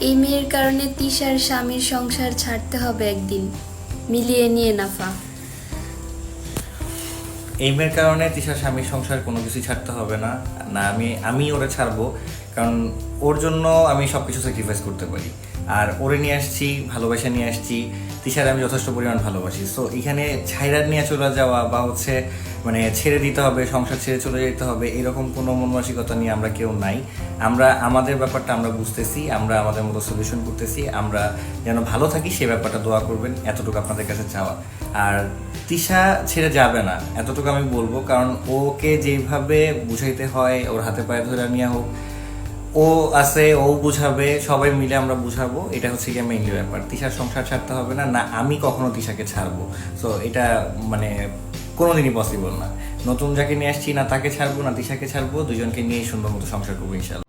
এই মেয়ের কারণে তিশার স্বামীর সংসার ছাড়তে হবে একদিন। মিলিয়ে নিয়ে নাফা। এই মেয়ের কারণে তিশার স্বামীর সংসার কোনো কিছু ছাড়তে হবে না। না, আমি আমি ওরা ছাড়বো। কারণ ওর জন্য আমি সব কিছু স্যাক্রিফাইস করতে পারি। আর ওরে নিয়ে আসছি, ভালোবাসা নিয়ে আসছি, তিশার আমি যথেষ্ট পরিমাণ ভালোবাসি। সো এখানে ছাইরার নিয়ে চলে যাওয়া বা হচ্ছে মানে ছেড়ে দিতে হবে, সংসার ছেড়ে চলে যেতে হবে, এরকম কোনো মন মানসিকতা নিয়ে আমরা কেউ নাই। আমরা, আমাদের ব্যাপারটা আমরা বুঝতেছি, আমরা আমাদের মতো সলিউশন করতেছি, আমরা যেন ভালো থাকি সে ব্যাপারটা দোয়া করবেন, এতটুকু আপনাদের কাছে চাওয়া। আর তিশা ছেড়ে যাবে না, এতটুকু আমি বলব, কারণ ওকে যেভাবে বুঝাইতে হয়, ওর হাতে পায়ে ধরে নিয়ে হোক ও আছে, ও বুঝাবে, সবাই মিলে আমরা বুঝাবো। এটা হচ্ছে গিয়ে মেইনলি ব্যাপার। তিশার সংসার ছাড়তে হবে না না আমি কখনো তিশাকে ছাড়বো। সো এটা মানে কোনোদিনই পসিবল না। নতুন যাকে নিয়ে আসছি, না তাকে ছাড়বো, না তিশাকে ছাড়বো, দুজনকে নিয়েই সুন্দর মতো সংসার করব ইনশাল্লাহ